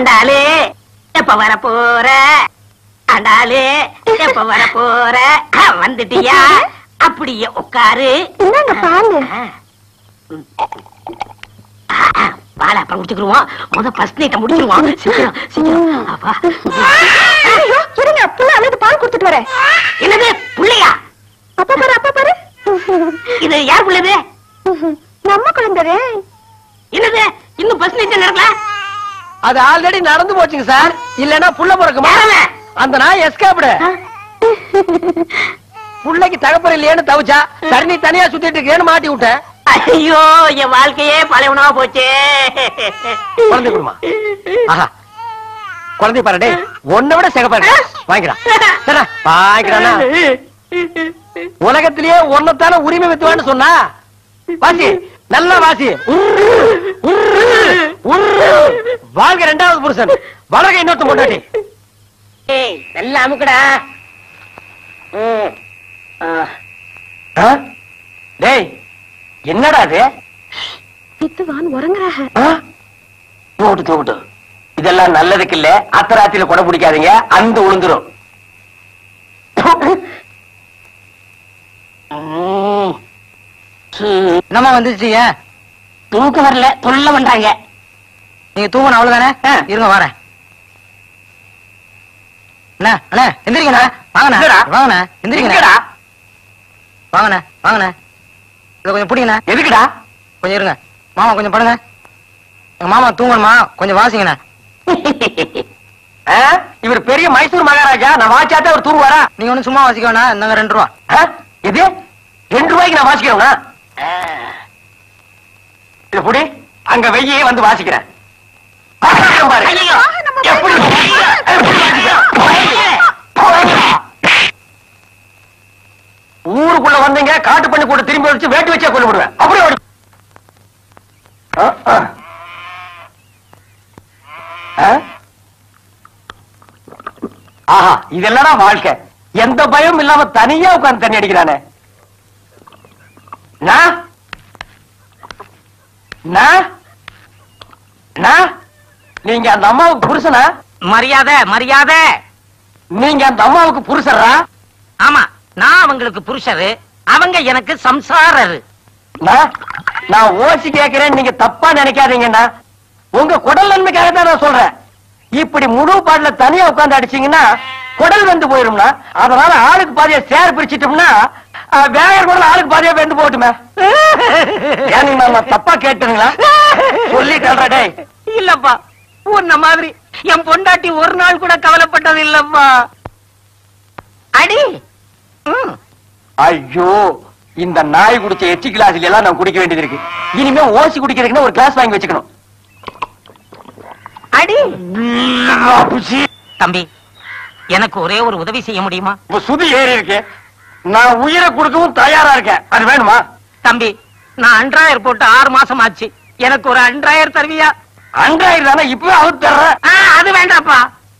ஆண்டாளே எப்ப வர போற? ஆண்டாளே எப்ப வர போற? வந்துட்டியா? அப்படியே உட்காரு. பால அப்புறம் குடிச்சுக்கிருவோம். முத ஃபர்ஸ்ட் நைட்ட முடிச்சிருவோம். சீக்கிரம் சீக்கிரம். அப்பா. ஐயோ, இருங்க புள்ள அழுது பால் கொடுத்துட்டு வரேன். என்னது புள்ளையா? அப்பா பாரு அப்பா பாரு. இது யார் புள்ளது? நம்ம குழந்தை என்னது இன்னும் ஃபர்ஸ்ட் நைட் நடக்கல? அது ஆல்ரெடி நடந்து போச்சுங்க சார் இல்லன்னா புள்ள பிறக்குமா? அந்த நாய் எஸ்கேப்டு புள்ளைக்கு தகப்பர் இல்லையேன்னு தவிச்சா சரி நீ தனியா சுத்திட்டு இருக்கேன்னு மாட்டி விட்டேன் ஐயோ என் வாழ்க்கையே பழையவனா போச்சே. குழந்தை கொடுமா. ஆஹா. குழந்தை பாரு டேய் உன்னை விட சிகப்பாரு வாங்கிடா. சரிடா வாங்கிடானா உலகத்திலேயே ஒன்னத்தான உரிமை வித்துவான்னு சொன்னா? வாசி நல்ல வாசி. வாழ்க ரெண்டாவது புருஷன். வளர்க இன்னொருத்த கொண்டாட்டி ஏய், நல்லா அமுக்குடா. டேய் என்னடா அது? வித்துவான் உறங்குறாக? தூட்டு தூட்டு இதெல்லாம் நல்லதுக்கு இல்ல. அத்தராத்திரில கொடை பிடிக்காதீங்க. அந்த உளுந்துரும். என்னமா வந்துச்சு தூக்கம் வரல தொல்ல பண்றாங்க. நீங்க தூங்கணும் அவ்வளவுதானே? இருங்க வரேன். அண்ணா அண்ணா எந்திரிங்கண்ணா. வாங்கண்ணா? வாங்கண்ணா எந்திரிங்கண்ணா. எதுக்குடா? வாங்கண்ணா வாங்கண்ணா. இதை கொஞ்சம் பிடிங்கண்ணா. எதுக்குடா? கொஞ்சம் இருங்க. மாமா கொஞ்சம் படுங்க. எங்க மாமா தூங்கணுமா? கொஞ்சம் வாசிங்கண்ணா. இவர் பெரிய மைசூர் மகாராஜா. நான் வாசிச்சாத்தே அவர் தூங்குவாரா? நீங்க ஒண்ணும் சும்மா வாசிக்க வேணா இந்தாங்க ரெண்டு ரூபா. இது ரெண்டு ரூபாய்க்கு நான் வாசிக்கிறேன்னா இது புடி. அங்க வெய்யே வந்து வாசிக்கிறேன்? ஊருக்குள்ள வந்தீங்க காட்டு பண்ணி கூட திரும்பி வச்சு வேட்டி வச்சே கொண்டு விடுவேன் அப்படியே? ஆஹா இதெல்லடா வாழ்க்கை? எந்த பயமும் இல்லாம தனியா உட்கார்ந்து தண்ணி அடிக்கிறானே. நீங்க அந்த அம்மாவுக்கு புருஷனா? மரியாதை மரியாதை. நீங்க அந்த அம்மாவுக்கு புருஷரா ஆமா நான் அவங்களுக்கு புருஷரு அவங்க எனக்கு சம்சாரரு. நான் ஓசி கேட்கிறேன் நீங்க தப்பா நினைக்காதீங்கண்ணா. உங்க குடல் நன்மைக்காக தான் நான் சொல்றேன். இப்படி முழு பாட்டுல தனியா உட்கார்ந்து அடிச்சீங்கன்னா குடல் வந்து போயிரும்னா அதனால ஆளுக்கு பாதியா சேர் பிரிச்சிட்டோம்னா வேகர் குடல் ஆளுக்கு பாதியா வெந்து போட்டுமே நான் தப்பா கேட்டுங்களா சொல்லிட்டேன் டேய். இல்லப்பா உன்ன மாதிரி என் பொண்டாட்டி ஒரு நாள் கூட கவலைப்பட்டது இல்லப்பா. அடி. ஐயோ இந்த நாய் குடிச்ச எச்சி கிளாஸ்ல எல்லாம் நான் குடிக்க வேண்டியது இருக்கு. இனிமே ஓசி குடிக்கிறதுக்குன்னு ஒரு கிளாஸ் வாங்கி வச்சுக்கணும். அடி. தம்பி எனக்கு ஒரே ஒரு உதவி செய்ய முடியுமா? சுதி ஏறி இருக்கு. நான் உயிரை கொடுக்கவும் தயாரா இருக்கேன். அது வேணுமா? தம்பி நான் அன்றாயர் போட்டு ஆறு மாசம் ஆச்சு. எனக்கு ஒரு அன்றாயர் தருவியா? அன்றாயிரம் தானே இப்பவே அவுத்து தர்றேன் ஆ, அது வேண்டாப்பா.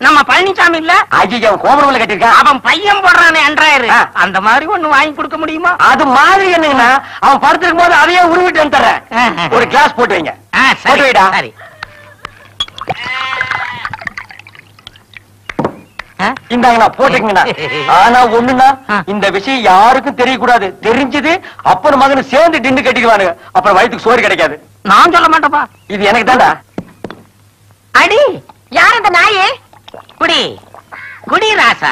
நம்ம பழனிசாமி இல்ல? ஐயா அவன் கோபுரம்ல கட்டிருக்கான் அவன் பையன் போடுறானே அன்றாயர். ஆ. அந்த மாதிரி ஒண்ணு வாங்கி கொடுக்க முடியுமா? அது மாதிரி என்னங்கன்னா அவன் படுத்திருக்கும் போது அதையே உருவிட்டு தர்றேன். ஒரு கிளாஸ் போட்டு வைங்க. போட்டு சரி வைடா சரி ஆ? இந்தாங்கண்ணா போட்டுக்கங்கண்ணா ஆனா ஒண்ணுண்ணா. இந்த விஷயம் யாருக்கும் தெரியக்கூடாது. தெரிஞ்சது அப்பன் மகனு சேர்ந்து டிண்டு கட்டிக்குவானுங்க. அப்புறம் வயிற்றுக்கு சோறு கிடைக்காது. நான் சொல்ல மாட்டேப்பா இது எனக்கு தான்டா. அடி யார் அந்த நாயே? குடி. குடி ராசா.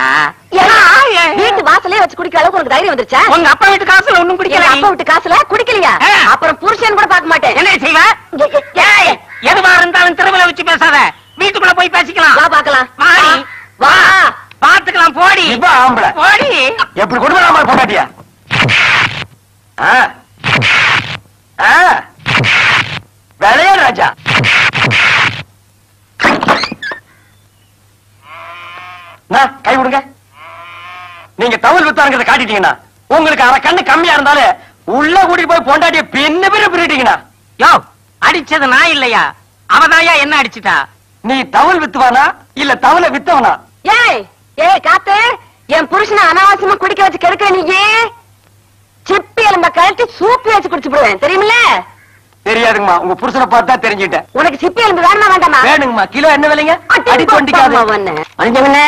வீட்டு வாசலே வச்சு குடிக்கிற அளவுக்கு உனக்கு தைரியம் வந்துருச்சா? உங்க அப்பா வீட்டு காசுல ஒண்ணும் குடிக்கல அப்பா விட்டு காசுல குடிக்கலையா. அப்புறம் புருஷன் கூட பார்க்க மாட்டேன். என்ன செய்வ? ஏய், எதுவா இருந்தாலும் திருவிழா வச்சு பேசாத. வீட்டுக்குள்ள போய் பேசிக்கலாம். வா பாக்கலாம் வாடி. வா பாத்துக்கலாம் போடி. இப்ப ஆம்பளை. போடி. எப்படி கொடுமை நாம. ஆ. விளையாடு ராஜா? அண்ணா, கை விடுங்க நீங்க தவள் வித்தாருங்கிறத காட்டிட்டீங்கன்னா உங்களுக்கு அரை கண்ணு கம்மியா இருந்தாலும் உள்ள கூட்டிட்டு போய் பொண்டாட்டிய பின்ன பேரு பிரிட்டீங்கன்னா யோ அடிச்சது நான் இல்லையா? அவதாயா என்ன அடிச்சிட்டா? நீ தவள் வித்துவானா இல்ல தவளை வித்தவனா? ஏய் ஏய் காத்து என் புருஷனை அனாவசியமா குடிக்க வச்சு கெடுக்கிற நீ சிப்பி எலும்ப கழட்டி சூப்பி வச்சு குடிச்சு போடுவேன் தெரியுமில்ல? தெரியாதுங்கம்மா உங்க புருஷனை பார்த்தா தெரிஞ்சுட்டேன் உனக்கு சிப்பி எலும்பு வேணுமா வேண்டாமா? வேணுங்கம்மா கிலோ என்ன விலைங்க? அடி மனுஷங்கண்ணே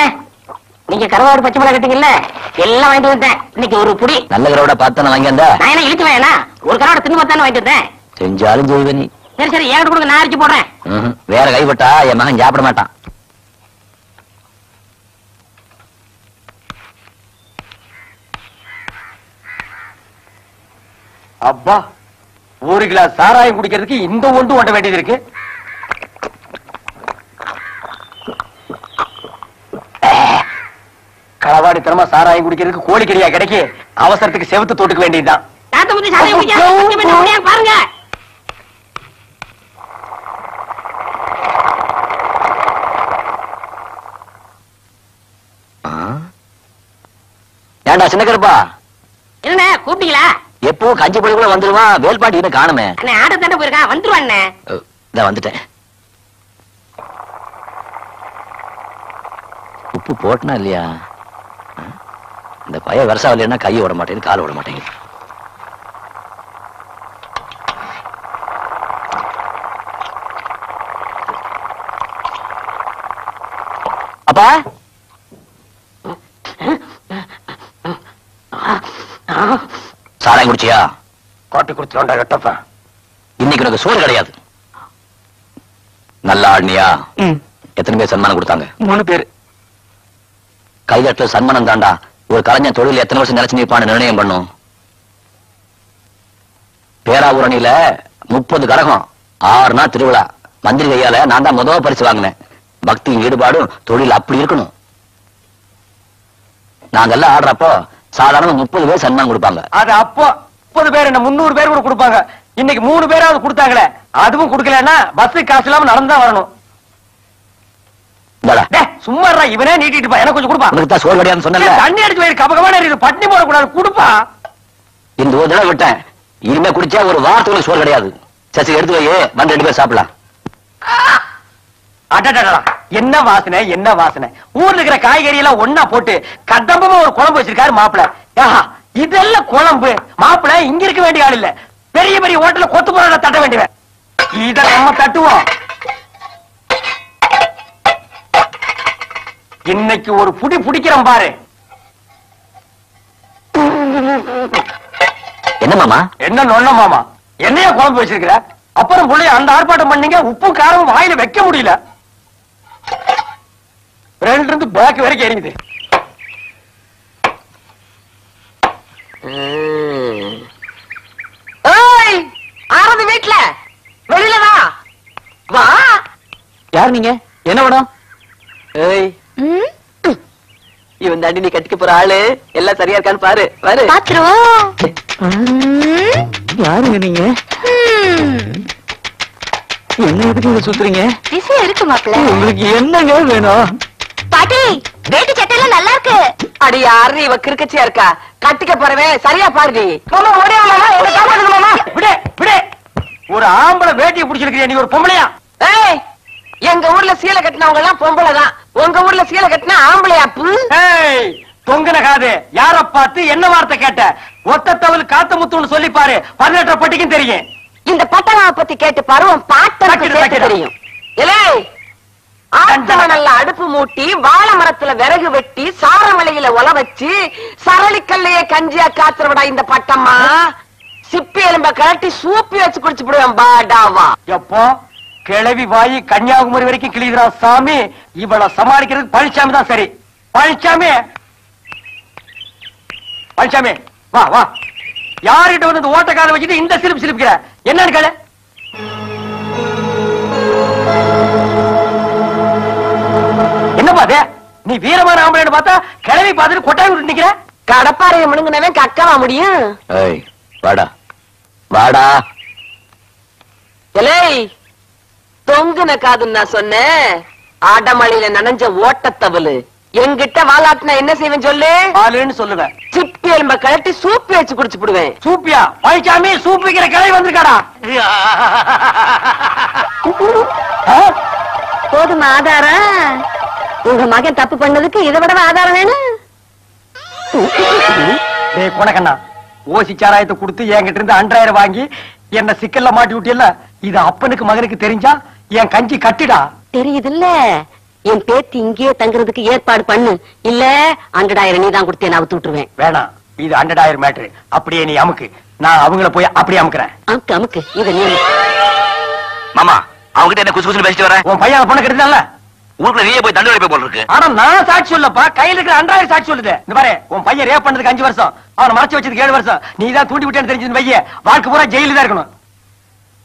நீங்க கருவாடு பச்சை மிளகா கட்டிங்கல்ல எல்லாம் வாங்கிட்டு வந்தேன். இன்னைக்கு ஒரு புடி. நல்ல கரோட பார்த்து நான் வாங்கி வந்தா நான் என்ன இழுத்து வேணா ஒரு கருவாடு தின்னு பார்த்தானே வாங்கிட்டு வந்தேன். செஞ்சாலும் செய்வே நீ. சரி சரி ஏன் கொடுங்க நான் அரிச்சு போடுறேன். வேற கைப்பட்டா என் மகன் சாப்பிட மாட்டான். அப்பா ஒரு கிளாஸ் சாராயம் குடிக்கிறதுக்கு இந்த ஒன்று ஓட்ட வேண்டியது இருக்கு. களவாடித்தனமா சாராயம் குடிக்கிறதுக்கு கோழிக்கறியா கிடைக்கு அவசரத்துக்கு செவுத்து தொட்டுக்க வேண்டியதுதான். பாருங்க. ஆ? ஏன்டா சின்ன கருப்பா என்ன கூப்பிட்டீங்களா? எப்பவும் கஞ்சி பொழுதுக்குள்ள வந்துருவான் வேல்பாட்டி இன்னும் காணுமே. அண்ணே ஆட தாண்டா போயிருக்கான் வந்துருவான் இதான் வந்துட்டேன். உப்பு போட்டனா இல்லையா? இந்த பைய வருஷம் இல்லைன்னா கையை விட மாட்டேங்குது கால் விட மாட்டேங்குது. அப்பா? சாராயம் குடிச்சியா? காட்டி குடுத்துட்டா கட்டப்பா. இன்னைக்கு உனக்கு சோறு கிடையாது. நல்லா ஆடினியா எத்தனை பேர் சன்மானம் கொடுத்தாங்க? மூணு பேரு. கைதட்டுல சன்மானம் தாண்டா. ஒரு கலைஞன் தொழில் எத்தனை வருஷம் நினைச்சு நிற்பான்னு நிர்ணயம் பண்ணும். பேராவூரணியில முப்பது கரகம் ஆறு நாள் திருவிழா. மந்திரி கையால நான் தான் முதல் பரிசு வாங்கினேன். பக்தியும் ஈடுபாடும் தொழில் அப்படி இருக்கணும். நாங்கெல்லாம் ஆடுறப்போ சாதாரண முப்பது பேர் சன்மானம் கொடுப்பாங்க. அது அப்போ முப்பது பேர் என்ன முன்னூறு பேர் கூட கொடுப்பாங்க. இன்னைக்கு மூணு பேராவது கொடுத்தாங்களே அதுவும் கொடுக்கலன்னா பஸ் காசு இல்லாம நடந்தா வரணும். சும்மா இவனே நீட்டிட்டு பா எனக்கு கொஞ்சம் கொடுப்பா. சோறு கிடையாதுன்னு சொன்னல தண்ணி அடிச்சு போயிரு கப கபான இருக்கு பட்னி போடக்கூடாது கொடுப்பா. இந்த ஒரு தடவை விட்டேன். இனிமே குடிச்சா ஒரு வாரத்துக்குள்ள சோறு கிடையாது. சசி எடுத்து வை வந்து ரெண்டு பேர் சாப்பிடலாம். என்ன வாசனை என்ன வாசனை ஊர்ல இருக்கிற காய்கறி எல்லாம் ஒன்னா போட்டு கதம்பமா ஒரு குழம்பு வச்சிருக்காரு மாப்பிள இதெல்லாம் குழம்பு மாப்பிள இங்க இருக்க வேண்டிய ஆள் இல்ல பெரிய பெரிய ஹோட்டல்ல கொத்து போற தட்ட வேண்டியவன் இத நம்ம தட்டுவோம் இன்னைக்கு ஒரு புடி புடிக்கிறோம் பாரு என்ன மாமா என்ன நொண்ண மாமா என்னைய குழம்பு வச்சிருக்கிற அப்புறம் பிள்ளைய அந்த ஆர்ப்பாட்டம் பண்ணீங்க உப்பு காரம் வாயில வைக்க முடியல ரெண்டு இருந்து பேக் வரைக்கும் ஏய் ஆரது வீட்ல. வெளியில வா. வா. யார் நீங்க? என்ன வேணும்? ஏய். இவன் தாண்டி நீ கட்டிக்க போற ஆளு. எல்லாம் சரியா இருக்கான்னு பாரு. பாரு பாத்துருவோம். யாருங்க நீங்க? என்ன எதுக்கு இங்க சுத்துறீங்க? விஷயம் இருக்கு மாப்பிள்ள. உங்களுக்கு என்னங்க வேணும்? பாட்டி வேட்டி சட்டையெல்லாம் நல்லா இருக்கு. அடி யாரு இவ கிறுக்கச்சியா இருக்கா? கட்டிக்க போறவன் சரியா பாருடி. மாமா ஓடியா மாமா என்ன காப்பாத்துங்க மாமா? விடு விடு. ஒரு ஆம்பளை வேட்டியை பிடிச்சிருக்கிறியா நீ ஒரு பொம்பளையா? ஏய் எங்க ஊர்ல சீலை கட்டினவங்க எல்லாம் பொம்பளை தான் உங்க ஊர்ல சீலை கட்டினா ஆம்பளையாப்பு ஏய் தொங்குன காது. யார பார்த்து என்ன வார்த்தை கேட்ட? ஒத்த தவள் காத்த முத்துன்னு சொல்லி பாரு பதினெட்டு பட்டிக்கும் தெரியும். இந்த பட்டணாவை பத்தி கேட்டு பருவம் பாட்டனுக்கு. தெரியும். இலே ஆத்தமணல்ல அடுப்பு மூட்டி வாழை மரத்துல விறகு வெட்டி சாரமலையில ஒல வச்சு சரளிக்கல்லையே கஞ்சியா காத்துறவிடா இந்த பட்டம்மா. சிப்பி எலும்ப கழட்டி சூப்பி வச்சு குடிச்சு விடுவேன் பாடாவா எப்போ? கிளவி வாயி கன்னியாகுமரி வரைக்கும் கிளிகிறா சாமி இவள சமாளிக்கிறதுக்கு பழனிசாமி தான் சரி. பழனிசாமி பழனிசாமி வா வா. யார்கிட்ட வந்து இந்த ஓட்டக்கார வச்சுட்டு இந்த சிரிப்பு சிரிப்புக்கிற? என்னன்னு கேளு என்னப்பா அது? நீ வீரமான ஆம்பளைன்னு பார்த்தா கிளவி பார்த்துட்டு கொட்டாய் விட்டு நிக்கிற? கடப்பாறையை முழுங்கினவன் கக்கவா முடியும். ஏய் வாடா. வாடா. எலே தொங்குன காதுன்னு நான் சொன்னேன். ஆடமழையில நனைஞ்ச ஓட்டத்தவளு. என்கிட்ட வாலாட்டினா என்ன செய்வேன் சொல்லு? ஆளுன்னு சொல்லுவேன். சிப்பி எலும்ப கழட்டி சூப்பி வச்சு குடிச்சு விடுவேன் சூப்பியா? பழனிசாமி சூப் வைக்கிற கிளவி வந்திருக்காடா? போதும் ஆதாரம்? உங்க மகன் தப்பு பண்ணதுக்கு இதை விட ஆதாரம் வேணும்? டேய் ஓசி சாராயத்தை கொடுத்து என்கிட்ட இருந்து அன்றாயிரம் வாங்கி என்ன சிக்கல்ல மாட்டி விட்டியல்ல இது அப்பனுக்கு மகனுக்கு தெரிஞ்சா என் கஞ்சி கட்டிடா? தெரியுதுல்ல. என் பேத்தி இங்கேயே தங்குறதுக்கு ஏற்பாடு பண்ணு. இல்ல அண்டடாயிரம் நீ தான் கொடுத்தே நான் விட்டுருவேன் வேணாம். இது ஹண்ட்ரடாயிரம் மேட்ரு அப்படியே நீ அமுக்கு. நான் அவங்கள போய் அப்படியே அமுக்குறேன். அமுக்கு அமுக்கு. இத நீ மாமா அவங்கிட்ட என்ன குசு குசு பேசிட்டு வரேன்? உன் பையன் பொண்ணு கெடுத்தான்ல ஊருக்குள்ள நீயே போய் தண்டு போல் இருக்கு ஆனா நான் சாட்சி சொல்லப்பா. கையில இருக்கிற அன்றாயிரம் சாட்சி சொல்லுது. இந்த பாரு உன் பையன் ரேப் பண்ணதுக்கு அஞ்சு வருஷம். அவனை மறைச்சு வச்சதுக்கு ஏழு வருஷம். நீ தான் தூண்டி விட்டேன்னு தெரிஞ்சது பைய வாழ்க்கை பூரா ஜெயில தான் இருக்கணும்.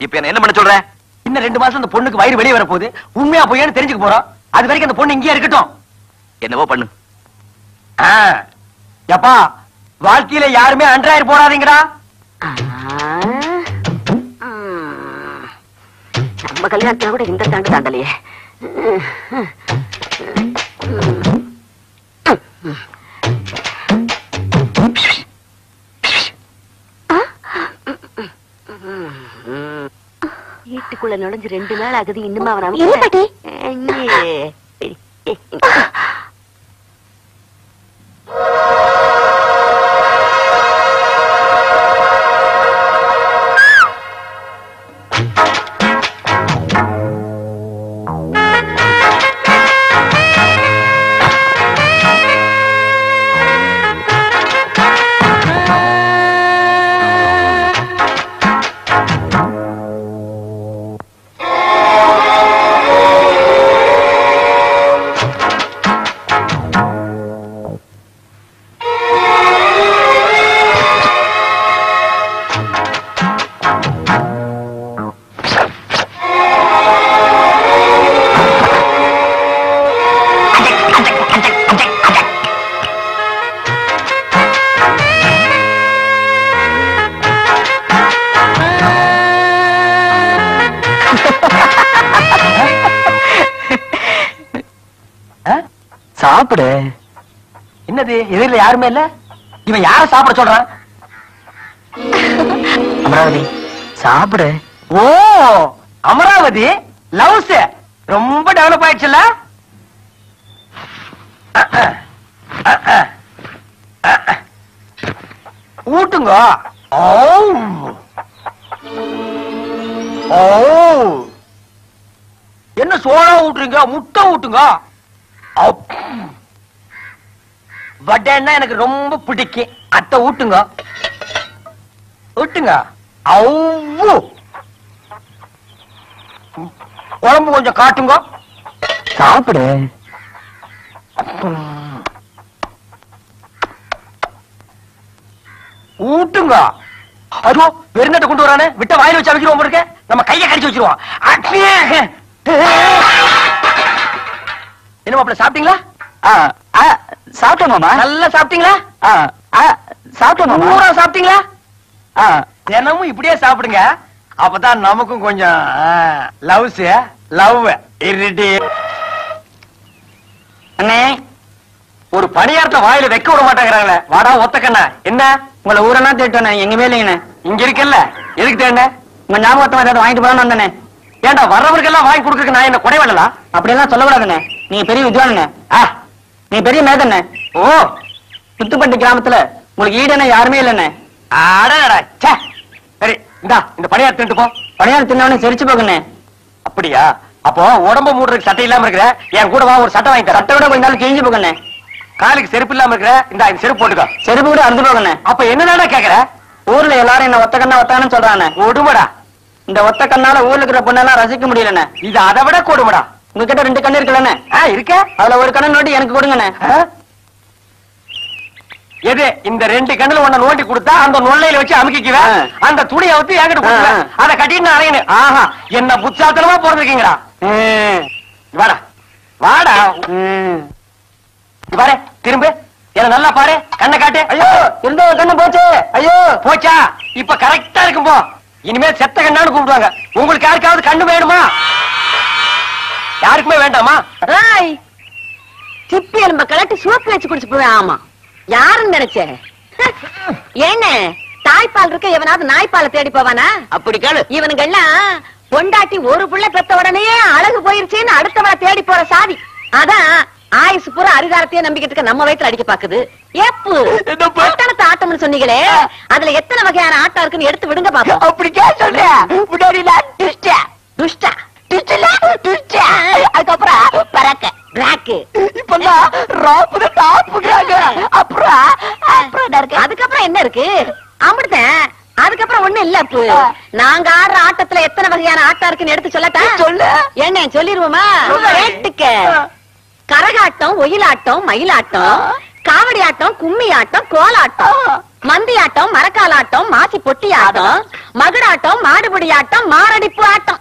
இப்ப என்ன என்ன பண்ண சொல்ற? இன்னும் ரெண்டு மாசம் அந்த பொண்ணுக்கு வயிறு வெளியே வரப்போகுது. உண்மையா பொய்யான்னு தெரிஞ்சுக்க போறோம். அது வரைக்கும் அந்த பொண்ணு இங்கேயே இருக்கட்டும். என்னவோ பண்ணு. ஆ. எப்பா வாழ்க்கையில யாருமே அன்றாயிரம் போடாதீங்கடா. நம்ம கல்யாணத்துல கூட இந்த தாண்டு தாண்டலையே. வீட்டுக்குள்ள நுழைஞ்சு ரெண்டு நாள் ஆகுது இன்னுமா அவன் என்ன பாட்டி? சாப்பிடு. என்னது எதிரில யாருமே இல்ல? இவன் யார சாப்பிட சொல்றான்? அமராவதி சாப்பிடு. ஓ அமராவதி லவ்ஸ். ரொம்ப டெவலப் ஆயிடுச்சுல்ல? ஊட்டுங்க. ஓ ஓ என்ன சோளா ஊட்டுறீங்க? முட்டை ஊட்டுங்க. வடைன்னா எனக்கு ரொம்ப பிடிக்கும். அத்தை ஊட்டுங்க. ஊட்டுங்க. அவ்வு. குழம்பு கொஞ்சம் காட்டுங்க. சாப்பிடு. ஊட்டுங்க. அதோ வெறுநட்டை கொண்டு வரானே. விட்ட வாயில வச்சு அமைக்கிறோம் இருக்க. நம்ம கையை கடிச்சு வச்சிருவோம். என்ன மாப்பிள்ள சாப்பிட்டீங்களா? சாப்பிட்டேன் மாமா. நல்லா சாப்பிட்டீங்களா? சாப்பிட்டேன் பூரா சாப்பிட்டீங்களா? தினமும் இப்படியே சாப்பிடுங்க. அப்பதான் நமக்கும் கொஞ்சம் லவ்ஸ் லவ் இருட்டி. அண்ணே ஒரு பணியாரத்தை வாயில வைக்க விட மாட்டேங்கிறாங்களே. வாடா ஒத்தக்கண்ணா என்ன? உங்களை ஊரெல்லாம் தேட்டோண்ணே எங்கேயுமே இல்லைங்கண்ணே இங்க இருக்கல்ல எதுக்கு தேண்ண உங்க ஞாபகத்தை ஏதாவது வாங்கிட்டு போலான்னு வந்தேனே. ஏன்டா வர்றவருக்கெல்லாம் வாங்கி கொடுக்க நான் என்ன குறைவல்லா அப்படியெல்லாம் சொல்லக்கூடாதுண்ணே. நீங்க பெரிய வித்வானுண்ணே. நீங்க பெரிய மேதண்ணே ஓ. புத்துப்பட்டி கிராமத்துல உங்களுக்கு ஈடுன யாருமே இல்லைண்ணே. அடடா ச்சே. சரி இந்தா இந்த பணியாரத்தை தின்னுட்டு போ. பணியாரம் தின்னவனே செரிச்சு போகுண்ணே. அப்படியா? அப்போ உடம்ப மூடுறதுக்கு சட்டை இல்லாம இருக்கிற என் கூட வா ஒரு சட்டை வாங்கி சட்டை விட கொஞ்ச நாள் கிழிஞ்சு போகுண்ணே. காலுக்கு செருப்பு இல்லாம இருக்கிற இந்த செருப்பு போட்டுக்கோ. செருப்பு கூட அறுந்து போகுண்ணே. அப்ப என்னடா கேக்குற? ஊர்ல எல்லாரும் என்ன ஒத்த கண்ணா ஒத்தான்னு சொல்றானே. கொடுமடா. இந்த ஒத்த கண்ணால ஊர்ல இருக்கிற பொண்ணெல்லாம் ரசிக்க முடியலண்ணே. இது அதை விட கொடுமடா. உங்ககிட்ட ரெண்டு கண்ணு இருக்குல்லண்ணே இருக்க. அதுல ஒரு கண்ணு நோட்டி எனக்கு கொடுங்கண்ணே? எது இந்த ரெண்டு கண்ணுல ஒண்ண நோண்டி கொடுத்தா அந்த நொல்லையில வச்சு அமுக்கிக்குவேன். அந்த துணியை வச்சு என்கிட்ட கொடுத்துருவேன் ஆ. அதை கட்டிட்டு அலையணும். ஆஹா என்ன புத்தாத்தனமா பிறந்திருக்கீங்கடா வாடா. வாடா. பாரு திரும்ப. என்ன நல்லா பாரு. கண்ணை காட்டு. ஐயோ இருந்த ஒரு கண்ணு போச்சு? ஐயோ போச்சா? இப்ப கரெக்டா இருக்கும் போ. இனிமே செத்த கண்ணான்னு கூப்பிடுவாங்க. உங்களுக்கு யாருக்காவது கண்ணு வேணுமா? யாருக்குமே வேண்டாமா? சிப்பி எலும்ப கலட்டி சூப்பு வச்சு குடிச்சு போவேன். ஆமா. யாருன்னு நினைச்ச? என்ன? தாய்ப்பால் இருக்க எவனாவது நாய்ப்பாலை தேடி போவானா? அப்படி கேளு. இவனுங்க எல்லாம் பொண்டாட்டி ஒரு புள்ள பெத்த உடனே அழகு போயிருச்சுன்னு அடுத்தவளை தேடி போற சாதி. அதான் ஆயுசு பூரா அரிதாரத்தையே நம்பிக்கிட்டு இருக்க நம்ம வயித்துல அடிக்க பாக்குது. ஏப்பு என்னப்பா? பட்டணத்து ஆட்டம்னு சொன்னீங்களே. அதுல எத்தனை வகையான ஆட்டம் இருக்குன்னு எடுத்து விடுங்க பாப்போம். அப்படி கே சொல்றேன். ட்விஸ்ட் துஷ்டா. அதுக்கப்புறம் பறக்க பிளாக்கு இப்பெல்லாம் ராப்புல டாப்புங்கிறாங்க அப்புறம் அப்புறம் என்ன இருக்கு அதுக்கப்புறம் என்ன இருக்கு அம்பிடுத்தேன் அதுக்கப்புறம் ஒண்ணு இல்ல அப்பு ஆ. நாங்க ஆடுற ஆட்டத்துல எத்தனை வகையான ஆட்டம் இருக்குன்னு எடுத்து சொல்லட்டா சொல்லு. என்ன சொல்லிருவோமா சொல்லு. கேட்டுக்க. கரகாட்டம் ஒயிலாட்டம் மயிலாட்டம். காவடி ஆட்டம் கும்மி ஆட்டம் கோலாட்டம். மந்தி ஆட்டம் மரக்காலாட்டம் மாசி பொட்டி ஆட்டம் மகுடாட்டம் மாடுபிடி ஆட்டம் மாரடிப்பு ஆட்டம்.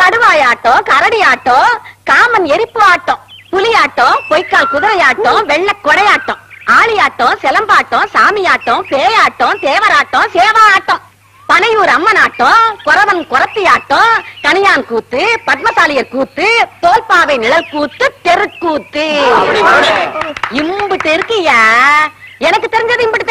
கடுவாய் ஆட்டம் கரடி ஆட்டம் காமன் எரிப்பு ஆட்டம். புலியாட்டம் பொய்க்கால் குதிரை ஆட்டம் வெள்ள கொடையாட்டம். ஆளியாட்டம் சிலம்பாட்டம் சாமியாட்டம் பேயாட்டம் தேவராட்டம் சேவா ஆட்டம் பனையூர் அம்மன் ஆட்டம் குறவன் குரத்தி ஆட்டம் கனியான் கூத்து பத்மசாலியர் கூத்து தோல்பாவை நிழல் கூத்து தெருக்கூத்து. இம்புட்டு இருக்கியா? எனக்கு தெரிஞ்சது இம்புட்டு